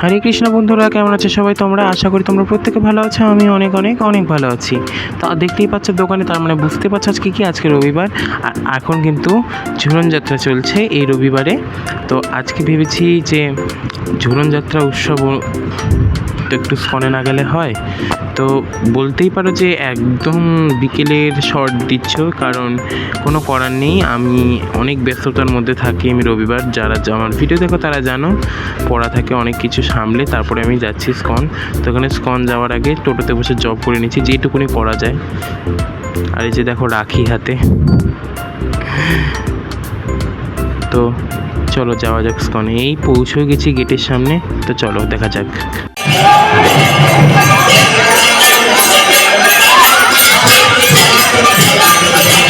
হরে কৃষ্ণ বন্ধুরা, কেমন আছে সবাই তোমরা? আশা করি তোমরা প্রত্যেকে ভালো আছো, আমি অনেক অনেক অনেক ভালো আছি। তো দেখতেই পাচ্ছ দোকানে, তার মানে বুঝতে পারছ আজকে কি? আজকে রবিবার। আর এখন কিন্তু ঝুলন যাত্রা চলছে এই রবিবারে। তো আজকে ভেবেছি যে ঝুলন যাত্রা উৎসব তো একটু স্কনে না গেলে হয়। তো বলতেই পারো যে একদম বিকেলের শর্ট দিচ্ছ, কারণ কোনো করার নেই। আমি অনেক ব্যস্ততার মধ্যে থাকি আমি রবিবার। যারা আমার ভিডিও দেখো তারা জানো, পড়া থাকে, অনেক কিছু সামলে তারপরে আমি যাচ্ছি স্কন। তো ওখানে স্কন যাওয়ার আগে টোটোতে বসে জব করে নিচ্ছি যেটুকুনি করা যায়। আর এই যে দেখো রাখি হাতে। তো চলো যাওয়া যাক স্কনে। এই পৌঁছেও গেছি গেটের সামনে। তো চলো দেখা যাক। Thank you.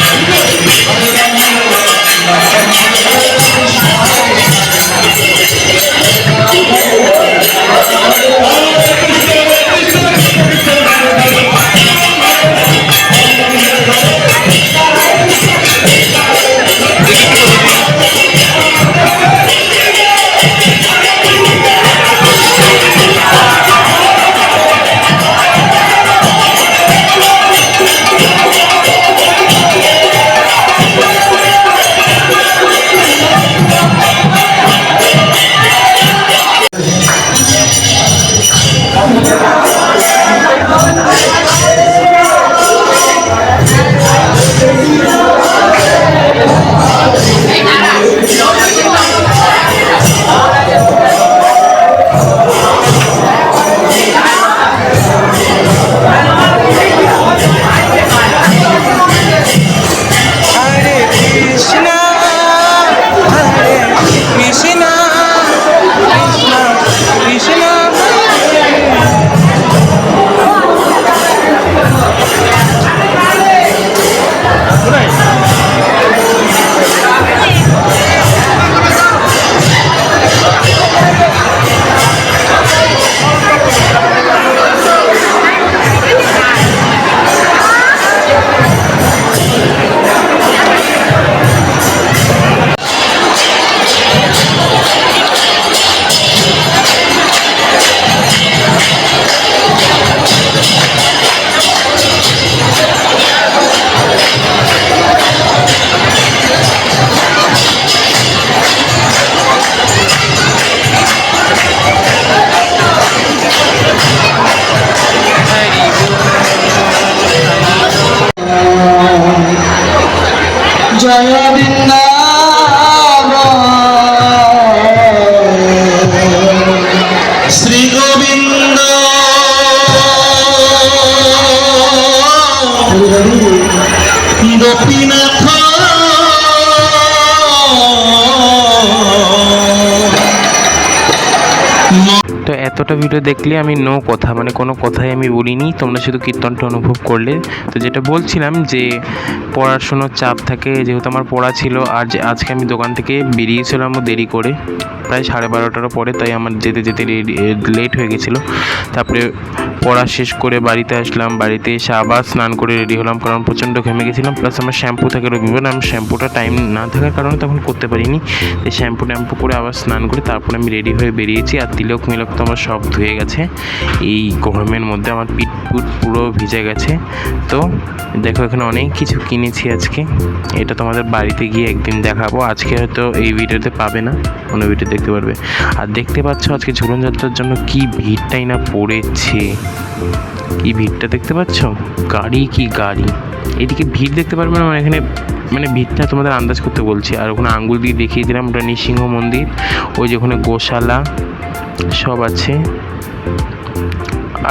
তো ভিডিও দেখলে আমি নো কথা মানে কোনো কথাই আমি বলিনি, তোমরা শুধু কীর্তনটা অনুভব করলে। তো যেটা বলছিলাম যে, পড়াশুনোর চাপ থাকে, যেহেতু আমার পড়া ছিল, আর আজকে আমি দোকান থেকে বেরিয়েছিলাম দেরি করে, প্রায় সাড়ে বারোটার পরে, তাই আমার যেতে যেতে লেট হয়ে গেছিল। তারপরে পড়া শেষ করে বাড়িতে আসলাম। বাড়িতে এসে আবার স্নান করে রেডি হলাম কারণ প্রচণ্ড ঘেমে গেছিলাম। প্লাস আমার শ্যাম্পু থাকে রবিবার, আমি শ্যাম্পুটা টাইম না থাকার কারণে তখন করতে পারিনি। তাই শ্যাম্পু ট্যাম্পু করে আবার স্নান করে তারপরে আমি রেডি হয়ে বেরিয়েছি। আর তিলক মিলক তো আমার সব ধুয়ে গেছে। এই গরমের মধ্যে আমার পিঠ পুট পুরো ভিজে গেছে। তো দেখো, এখানে অনেক কিছু কিনেছি আজকে। এটা তোমাদের বাড়িতে গিয়ে একদিন দেখাবো। আজকে হয়তো এই ভিডিওতে পাবে না। অন্য ভিডিও দেখতে পারবে। আর দেখতে পাচ্ছ আজকে ঝুলন যাত্রার জন্য কি ভিড়টাই না পড়েছে। কি ভিড়টা দেখতে পাচ্ছ? গাড়ি কি গাড়ি? এদিকে ভিড় দেখতে পারবে না মানে এখানে মানে ভিড়টা তোমাদের আন্দাজ করতে বলছি। আর ওখানে আঙ্গুল দিয়ে দেখিয়ে দিলাম, ওটা নৃসিংহ মন্দির। ওই যে ওখানে গোশালা সব আছে।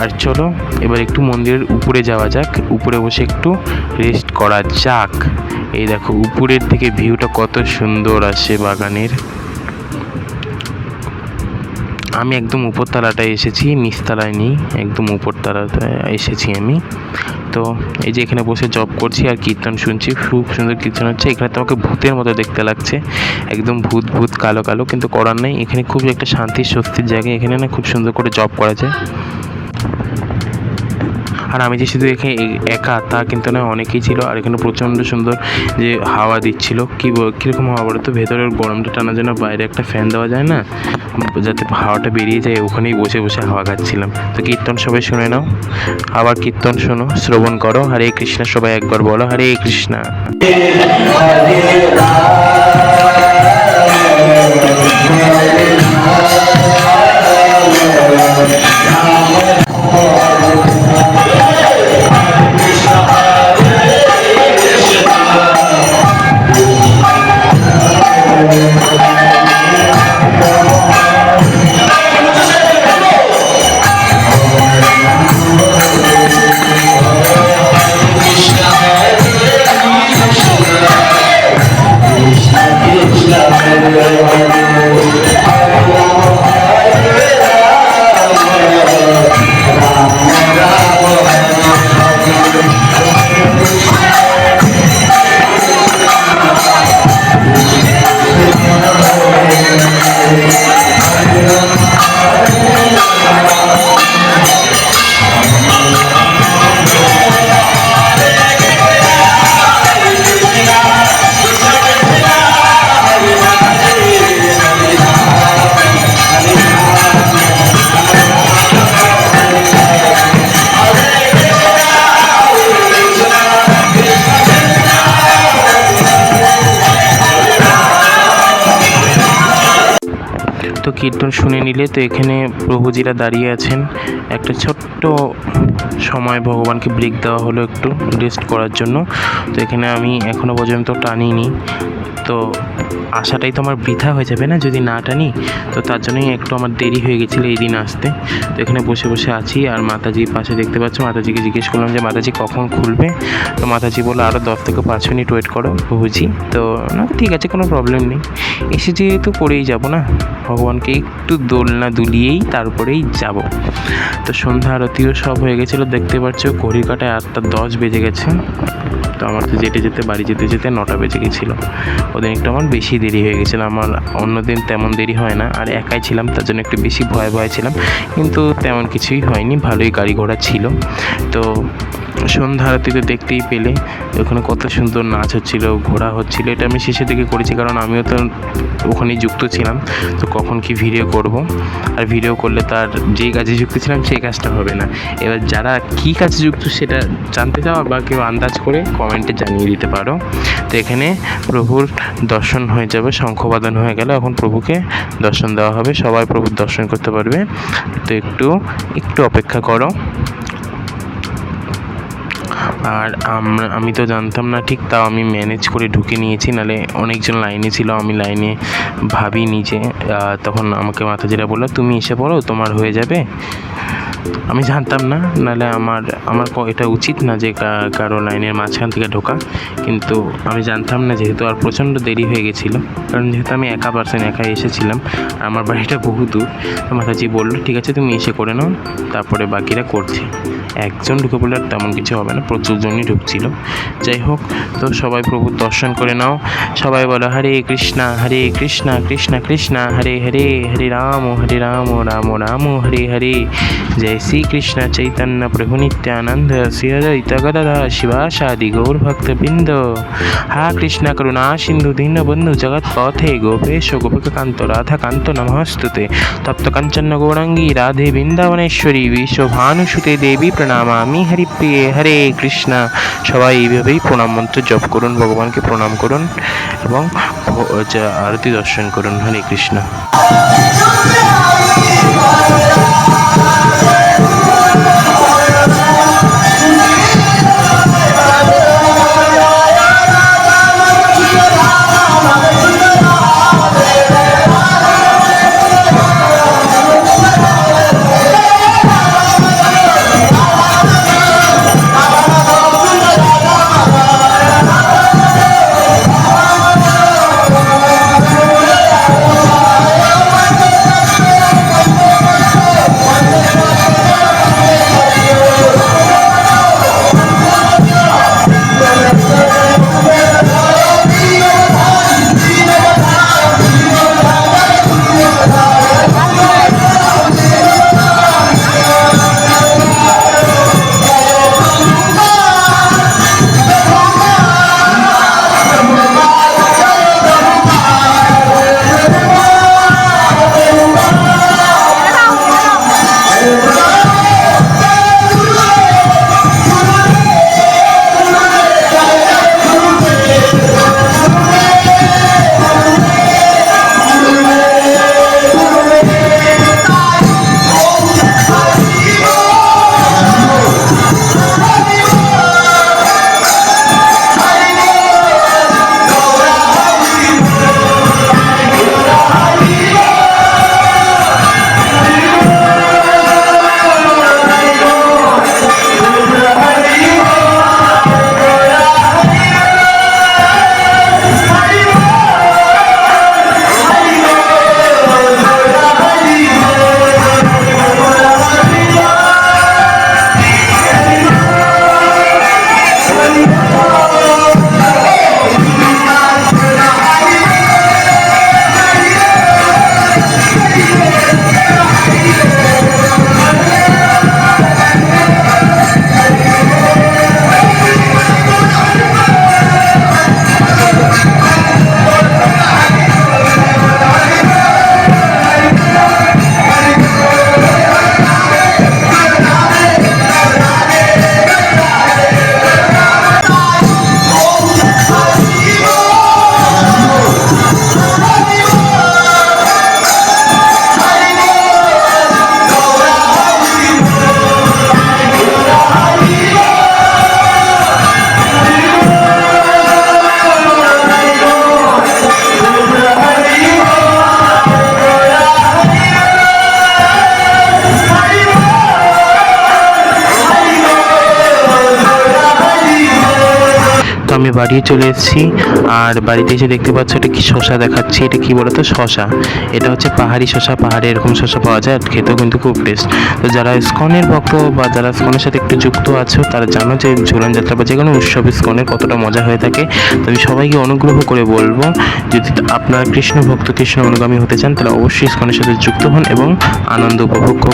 আর চলো, এবার একটু মন্দিরের উপরে যাওয়া যাক। উপরে বসে একটু রেস্ট করা যাক। এই দেখো, উপরের দিকে ভিউটা কত সুন্দর আসে বাগানের। আমি একদম উপরতলাটায় এসেছি, নিচতলায় নেই, একদম উপরতলাটায় এসেছি আমি। তো এই যে এখানে বসে জব করছি আর কীর্তন শুনছি, খুব সুন্দর কীর্তন হচ্ছে। এখানে তোমাকে ভূতের মতো দেখতে লাগছে, একদম ভূত ভূত, কালো কালো, কিন্তু করার নেই। এখানে খুব একটা শান্তির স্বস্তির জায়গা। এখানে না খুব সুন্দর করে জব করা যায়। আর আমি যে শুধু এখানে একা, তা কিন্তু না অনেকেই ছিল, আর এখানে প্রচণ্ড সুন্দর যে হাওয়া দিচ্ছিল। কী কীরকম হাওয়া বলো তো? ভেতরের গরমটা টানার জন্য বাইরে একটা ফ্যান দেওয়া যায় না? যাতে হাওয়াটা বেরিয়ে যায়, ওখানেই বসে বসে হাওয়া খাচ্ছিলাম। তো কীর্তন সবাই শুনে নাও। আবার কীর্তন শোনো, শ্রবণ করো। হরে কৃষ্ণ, সবাই একবার বলো, হরে কৃষ্ণা। তো কীর্তন শুনে নিলে তো এখানে প্রভুজিরা দাঁড়িয়ে আছেন। একটা ছোট্ট সময় ভগবানকে ব্রেক দেওয়া হলো একটু রেস্ট করার জন্য। তো এখানে আমি এখনও পর্যন্ত টানিনি। তো আসাটাই তো আমার বৃথা হয়ে যাবে না যদি না টানি? তো তার জন্যই একটু আমার দেরি হয়ে গেছিল এই দিন আসতে। তো এখানে বসে বসে আছি আর মাতাজির পাশে দেখতে পাচ্ছ, মাতাজিকে জিজ্ঞেস করলাম যে মাতাজি কখন খুলবে? তো মাতাজি বলল আরও দশ থেকে পাঁচ মিনিট ওয়েট করো প্রভুজি। তো না, ঠিক আছে, কোনো প্রবলেম নেই। এসে যেহেতু করেই যাব না ভগবানকে একটু দোলনা দুলিয়েই তারপরেই যাব। তো সন্ধ্যা আরতিও সব হয়ে গেছিল, দেখতে পাচ্ছ ঘড়ি কাটায় আটটা দশ বেজে গেছে। তো আমার তো যেতে যেতে, বাড়ি যেতে যেতে নটা বেজে গেছিল। ওদিন একটু আমার বেশি দেরি হয়ে গেছিল, আমার অন্যদিন তেমন দেরি হয় না। আর একাই ছিলাম, তার জন্য একটু বেশি ভয় ভয় ছিলাম। কিন্তু তেমন কিছুই হয়নি, ভালোই গাড়ি ঘোড়া ছিল। তো সন্ধ্যা আরতিতে দেখতেই পেলে। ওখানে কত সুন্দর নাচ হচ্ছিল ঘোরা হচ্ছিল, এটা আমি শেষের দিকে করেছি কারণ আমিও তো ওখানেই যুক্ত ছিলাম। তো কখন কি ভিডিও করব? আর ভিডিও করলে তার যেই কাজে যুক্ত ছিলাম সেই কাজটা হবে না। এবার যারা কী কাজে যুক্ত সেটা জানতে চাও বা কেউ আন্দাজ করে কমেন্টে জানিয়ে দিতে পারো। তো এখানে প্রভুর দর্শন হয়ে যাবে, শঙ্খবাদন হয়ে গেলে। এখন প্রভুকে দর্শন দেওয়া হবে, সবাই প্রভুর দর্শন করতে পারবে। তো একটু একটু অপেক্ষা করো। আর আমি তো জানতাম না, ঠিক তাও আমি ম্যানেজ করে ঢুকে নিয়েছি নাহলে অনেকজন লাইনে ছিল, আমি লাইনে ভাবি নিজে তখন আমাকে মাথা যেটা বলল, তুমি এসে পড়ো, তোমার হয়ে যাবে। আমি জানতাম না, নাহলে আমার আমার এটা উচিত না যে কারও লাইনের মাঝখান থেকে ঢোকা। কিন্তু আমি জানতাম না, যেহেতু আর প্রচণ্ড দেরি হয়ে গেছিল। কারণ যেহেতু আমি একা পার্সেন একা এসেছিলাম, আমার বাড়িটা বহু দূর। তো মাতাজি বলল, ঠিক আছে, তুমি এসে করে নাও, তারপরে বাকিরা করছে। একজন ঢুকে পড়লে আর তেমন কিছু হবে না, প্রচুর জনই ঢুকছিল। যাই হোক, তো সবাই প্রভুর দর্শন করে নাও। সবাই বলো, হরে কৃষ্ণা হরে কৃষ্ণা কৃষ্ণা কৃষ্ণা, হরে হরে হরে রাম হরে রাম রাম রাম, হরে হরে। জয় শ্রী কৃষ্ণ চৈতন্য প্রভু নিত্যানন্দ শ্রী অদ্বৈত গদাধর শিবাসাদি গৌর ভক্ত বৃন্দ হা কৃষ্ণ করুণা সিন্ধু দীন বন্ধু জগৎ পথে গোপেশ গোপিকা কান্ত রাধা কান্ত নমস্তুতে তপ্ত কাঞ্চন গৌরাঙ্গী রাধে বৃন্দাবনেশ্বরী বিশ্বভানুসুতে দেবী প্রণামামি হরিপ্রিয়ে হরে কৃষ্ণ সবাই এইভাবেই প্রণাম মন্ত্র জপ করুন, ভগবানকে প্রণাম করুন এবং আরতি দর্শন করুন। হরে কৃষ্ণ। আমি বাড়ি চলে এসেছি। আর বাড়িতে এসে দেখতে পাচ্ছ এটা কি শশা দেখাচ্ছি, এটা কি বলতো? শশা এটা হচ্ছে পাহাড়ি শশা পাহাড়ে এরকম শশা পাওয়া যায় আর খেতেও কিন্তু খুব টেস্ট তো যারা স্কনের ভক্ত বা যারা স্কনের সাথে একটু যুক্ত আছো, তারা জানো যে ঝুলন যাত্রা বা যে কোনো উৎসব ইস্কনের কতটা মজা হয়ে থাকে। তো আমি সবাইকে অনুগ্রহ করে বলব, যদি আপনারা কৃষ্ণ ভক্ত কৃষ্ণ অনুগামী হতে চান, তাহলে অবশ্যই স্কনের সাথে যুক্ত হন এবং আনন্দ উপভোগ।